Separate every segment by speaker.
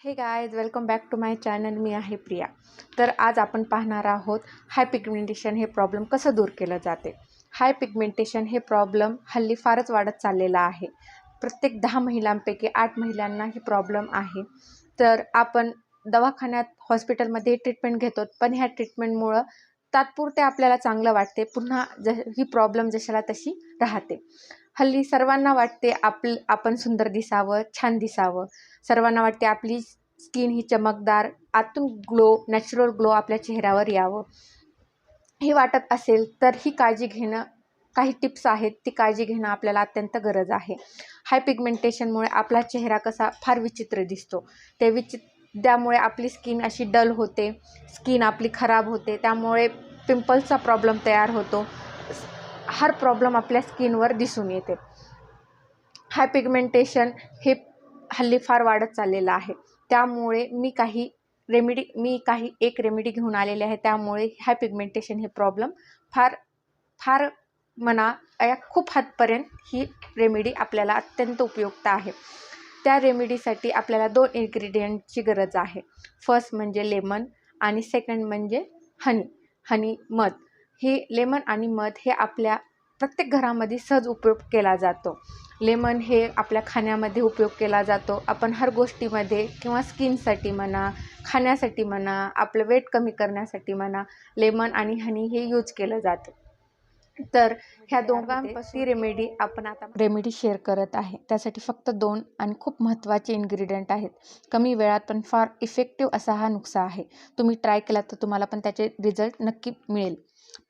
Speaker 1: हे guys welcome back to my channel मी आहे प्रिया. तर आज आपण पाहणार आहोत हाय पिगमेंटेशन हे प्रॉब्लेम कसं दूर केलं जाते? हाय पिगमेंटेशन हे प्रॉब्लेम हल्ली फारच वाढत चाललेला आहे. प्रत्येक दहा महिलांपैकी आठ महिलांना ही प्रॉब्लेम आहे. तर आपण दवाखान्यात हॉस्पिटलमध्ये ट्रीटमेंट घेतो पण ह्या ट्रीटमेंटमुळं तात्पुरते आपल्याला चांगलं वाटते. पुन्हा ज ही प्रॉब्लेम जशाला तशी राहते. हल्ली सर्वांना वाटते आपल आपण सुंदर दिसावं छान दिसावं. सर्वांना वाटते आपली स्किन ही चमकदार आतून ग्लो नॅचरल ग्लो आपल्या चेहऱ्यावर यावं. हे वाटत असेल तर ही काळजी घेणं काही टिप्स आहेत. ती काळजी घेणं आपल्याला अत्यंत गरज आहे. हाय पिगमेंटेशनमुळे आपला चेहरा कसा फार विचित्र दिसतो. ते विचि त्यामुळे आपली स्किन अशी डल होते. स्किन आपली खराब होते. त्यामुळे पिंपल्सचा प्रॉब्लेम तयार होतो. हर प्रॉब्लेम आपल्या स्किनवर दिसून येते. हाय पिगमेंटेशन हे हल्ली फार वाढत चाललेलं आहे. त्यामुळे मी काही रेमेडी मी काही एक रेमेडी घेऊन आलेले आहे. त्यामुळे हाय पिगमेंटेशन हे प्रॉब्लेम फार फार म्हणा या खूप हातपर्यंत ही रेमेडी आपल्याला अत्यंत उपयुक्त आहे. त्या रेमेडीसाठी आपल्याला दोन इन्ग्रेडियंटची गरज आहे. फर्स्ट म्हणजे लेमन आणि सेकंड म्हणजे हनी हनी मध हे लेमन आणि मध हे आपल्या प्रत्येक घरामध्ये सहज उपयोग केला जातो. लेमन हे आपल्या खाण्यामध्ये उपयोग केला जातो. आपण हर गोष्टीमध्ये किंवा स्किनसाठी म्हणा खाण्यासाठी म्हणा आपलं वेट कमी करण्यासाठी म्हणा लेमन आणि हनी हे यूज केलं जातं. तर ह्या दोघांपासून रेमेडी आपण आता रेमेडी शेअर करत आहे. त्यासाठी फक्त दोन आणि खूप महत्त्वाचे इन्ग्रेडियंट आहेत. कमी वेळात पण फार इफेक्टिव्ह असा हा नुकसा आहे. तुम्ही ट्राय केला तर तुम्हाला पण त्याचे रिझल्ट नक्की मिळेल.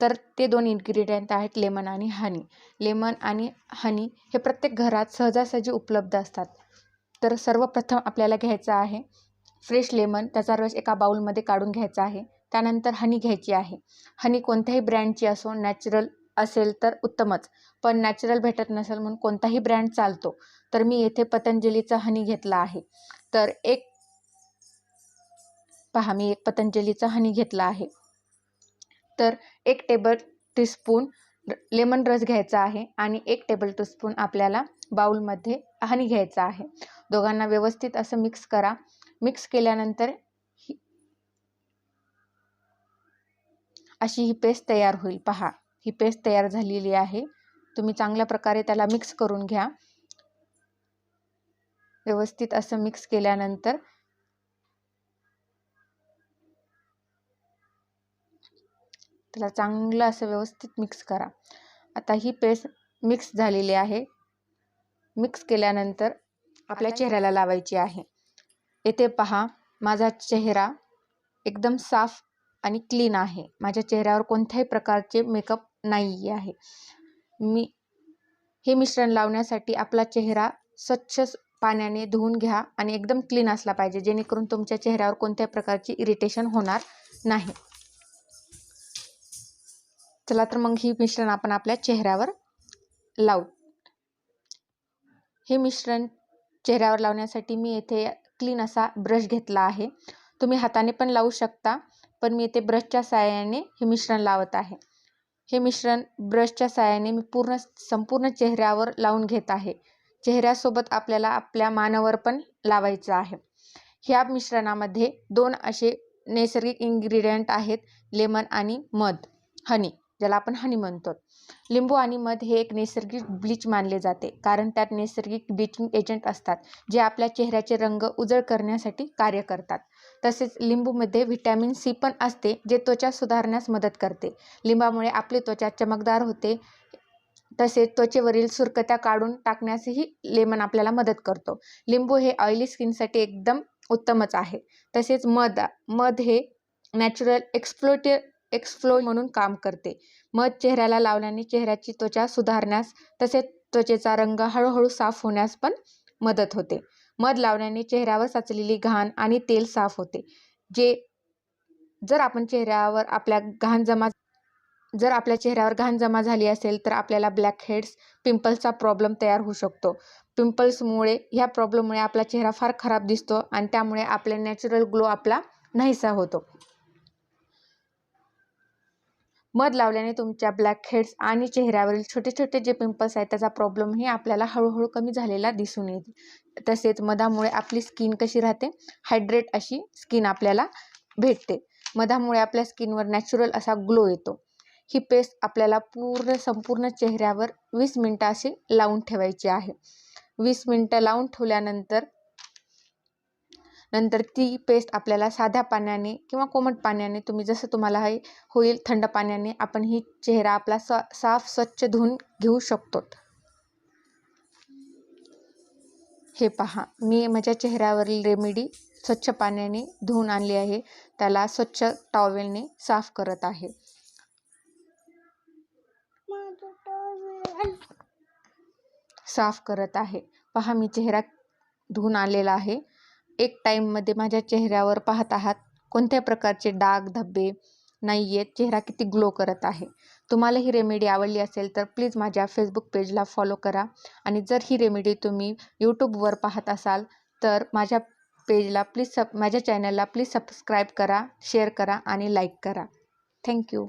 Speaker 1: तर ते दोन इन्ग्रेडियंट आहेत लेमन आणि हनी लेमन आणि हनी हे प्रत्येक घरात सहजासहजी उपलब्ध असतात. तर सर्वप्रथम आपल्याला घ्यायचं आहे फ्रेश लेमन त्याचा रस एका बाउलमध्ये काढून घ्यायचा आहे. त्यानंतर हनी घ्यायची आहे. हनी कोणत्याही ब्रँडची असो नॅचरल असेल तर उत्तमच. पण नॅचरल भेटत नसेल म्हणून कोणताही ब्रँड चालतो. तर मी येथे पतंजलीचा हनी घेतला आहे. तर एक पहा मी एक पतंजलीचा हनी घेतला आहे. तर एक टेबल टीस्पून लेमन रस घ्यायचा आहे आणि एक टेबल टीस्पून आपल्याला बाउलमध्ये हनी घ्यायचा आहे. दोघांना व्यवस्थित असं मिक्स करा. मिक्स केल्यानंतर ही अशी ही पेस्ट तयार होईल. पहा ही पेस्ट तयार झालेली आहे. तुम्ही चांगल्या प्रकारे त्याला मिक्स करून घ्या. व्यवस्थित असं मिक्स केल्यानंतर त्याला चांगलं असं व्यवस्थित मिक्स करा. आता ही पेस्ट मिक्स झालेली आहे. मिक्स केल्यानंतर आपल्या चेहऱ्याला लावायची आहे. येथे पहा माझा चेहरा एकदम साफ आणि क्लीन आहे. माझ्या चेहऱ्यावर कोणत्याही प्रकारचे मेकअप नाही आहे. मी हे मिश्रण लावण्यासाठी आपला चेहरा स्वच्छ पाण्याने धुवून घ्या आणि एकदम क्लीन असला पाहिजे जेणेकरून तुमच्या चेहऱ्यावर कोणत्याही प्रकारची इरिटेशन होणार नाही. चला तर मग ही मिश्रण आपण आपल्या चेहऱ्यावर लावू. हे मिश्रण चेहऱ्यावर लावण्यासाठी मी येथे क्लीन असा ब्रश घेतला आहे. तुम्ही हाताने पण लावू शकता पण मी येथे ब्रशच्या साहाय्याने हे मिश्रण लावत आहे. हे मिश्रण ब्रशच्या साहाय्याने मी पूर्ण संपूर्ण चेहऱ्यावर लावून घेत आहे. चेहऱ्यासोबत आपल्याला आपल्या मानावर पण लावायचं आहे. ह्या मिश्रणामध्ये दोन असे नैसर्गिक इन्ग्रेडियंट आहेत लेमन आणि मध हनी ज्याला आपण हनी म्हणतो. लिंबू आणि मध हे एक नैसर्गिक ब्लीच मानले जाते. कारण त्यात नैसर्गिक ब्लीचिंग एजंट असतात जे आपल्या चेहऱ्याचे रंग उजळ करण्यासाठी कार्य करतात. तसेच लिंबूमध्ये व्हिटॅमिन सी पण असते जे त्वचा सुधारण्यास मदत करते. लिंबामुळे आपली त्वचा चमकदार होते. तसेच त्वचेवरील सुरकत्या काढून टाकण्यासही लेमन आपल्याला मदत करतो. लिंबू हे ऑइली स्किनसाठी एकदम उत्तमच आहे. तसेच मध मध हे नॅचरल एक्सप्लोटे एक्सफ्लो म्हणून काम करते. मध चेहऱ्याला लावल्याने चेहऱ्याची त्वचा सुधारण्यास तसेच त्वचेचा रंग हळूहळू साफ होण्यास पण मदत होते. मध लावल्याने चेहऱ्यावर साचलेली घाण आणि तेल साफ होते. जे जर आपण चेहऱ्यावर आपल्या घाण जमा जर आपल्या चेहऱ्यावर घाण जमा झाली असेल तर आपल्याला ब्लॅक हेड्स पिंपल्सचा प्रॉब्लेम तयार होऊ शकतो. पिंपल्समुळे ह्या प्रॉब्लेममुळे आपला चेहरा फार खराब दिसतो आणि त्यामुळे आपला नॅचरल ग्लो आपला नाहीसा होतो. मध लावल्याने तुमच्या ब्लॅक हेड्स आणि चेहऱ्यावरील छोटे छोटे जे पिंपल्स आहेत त्याचा प्रॉब्लेमही आपल्याला हळूहळू कमी झालेला दिसून येईल. तसेच मधामुळे आपली स्किन कशी राहते? हायड्रेट अशी स्किन आपल्याला भेटते. मधामुळे आपल्या स्किनवर नॅचरल असा ग्लो येतो. ही पेस्ट आपल्याला पूर्ण संपूर्ण चेहऱ्यावर वीस मिनटं अशी लावून ठेवायची आहे. वीस मिनटं लावून ठेवल्यानंतर नंतर ती पेस्ट आपल्याला साध्या पाण्याने किंवा कोमट पाण्याने तुम्ही जसं तुम्हाला हे होईल थंड पाण्याने आपण ही चेहरा आपला सा साफ स्वच्छ धुवून घेऊ शकतो. हे पहा मी माझ्या चेहऱ्यावरील रेमेडी स्वच्छ पाण्याने धुवून आणली आहे. त्याला स्वच्छ टॉवेलने साफ करत आहे. साफ करत आहे. पहा मी चेहरा धुवून आलेला आहे. एक टाईममध्ये माझ्या चेहऱ्यावर पाहत आहात कोणत्या प्रकारचे डाग धब्बे नाही आहेत चेहरा किती ग्लो करत आहे. तुम्हाला ही रेमेडी आवडली असेल तर प्लीज माझ्या फेसबुक पेजला फॉलो करा. आणि जर ही रेमेडी तुम्ही यूट्यूबवर पाहत असाल तर माझ्या पेजला प्लीज सब माझ्या चॅनलला प्लीज सबस्क्राईब करा शेअर करा आणि लाईक करा. थँक्यू